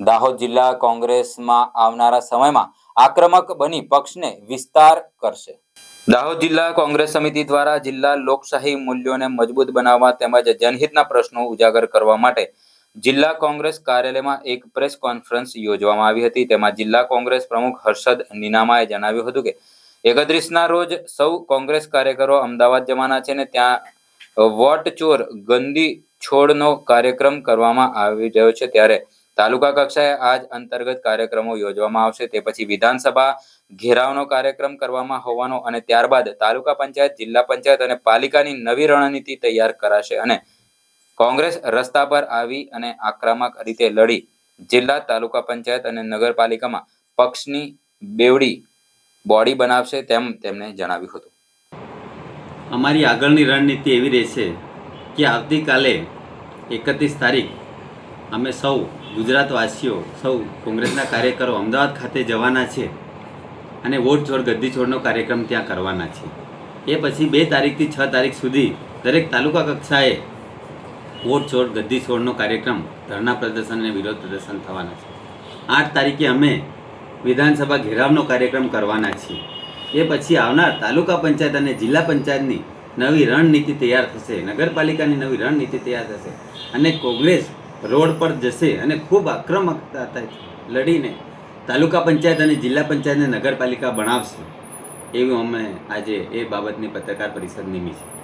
દાહોદ જિલ્લા કોંગ્રેસમાં આવનારા સમયમાં આક્રમક બની પક્ષને વિસ્તાર કરશે. દાહોદ જિલ્લા કોંગ્રેસ સમિતિ દ્વારા જિલ્લા લોકશાહી મૂલ્યોને મજબૂત બનાવવા તેમજ જનહિતના પ્રશ્નો ઉજાગર કરવા માટે જિલ્લા કોંગ્રેસ કાર્યાલયમાં એક પ્રેસ કોન્ફરન્સ યોજવામાં આવી હતી. તેમાં જિલ્લા કોંગ્રેસ પ્રમુખ હર્ષદ નીનામાએ જણાવ્યું હતું કે, એકત્રીસના રોજ સૌ કોંગ્રેસ કાર્યકરો અમદાવાદ જવાના છે ને ત્યાં વોટ ચોર ગંદી છોડનો કાર્યક્રમ કરવામાં આવી રહ્યો છે. ત્યારે તાલુકા કક્ષાએ આજ અંતર્ગત કાર્યક્રમો યોજવામાં આવશે. તે પછી વિધાનસભા ઘેરાવનો કાર્યક્રમ કરવામાં હોવાનો અને ત્યારબાદ તાલુકા પંચાયત, જિલ્લા પંચાયત અને પાલિકાની નવી રણનીતિ તૈયાર કરાશે અને કોંગ્રેસ રસ્તા પર આવી અને આક્રમક રીતે લડી. જિલ્લા તાલુકા પંચાયત અને નગરપાલિકામાં પક્ષની બેવડી બોડી બનાવશે તેમ તેમણે જણાવ્યું હતું. અમારી આગળની રણનીતિ એવી રહેશે કે આવતીકાલે એકત્રીસ તારીખ અમે સૌ ગુજરાતવાસીઓ, સૌ કોંગ્રેસના કાર્યકરો અમદાવાદ ખાતે જવાના છે અને વોટ છોડ ગદ્દી છોડનો કાર્યક્રમ ત્યાં કરવાના છે. એ પછી બે તારીખથી છ તારીખ સુધી દરેક તાલુકા કક્ષાએ વોટ છોડ ગદ્દી છોડનો કાર્યક્રમ ધરણા પ્રદર્શન અને વિરોધ પ્રદર્શન થવાના છે. આઠ તારીખે અમે વિધાનસભા ઘેરાવનો કાર્યક્રમ કરવાના છીએ. એ પછી આવનાર તાલુકા પંચાયત અને જિલ્લા પંચાયતની નવી રણનીતિ તૈયાર થશે, નગરપાલિકાની નવી રણનીતિ તૈયાર થશે અને કોંગ્રેસ રોડ પર જશે અને ખૂબ આક્રમકતા લડીને તાલુકા પંચાયત અને જિલ્લા પંચાયતને નગરપાલિકા બનાવશે. એવું અમે આજે એ બાબતની પત્રકાર પરિષદ નિમી છે.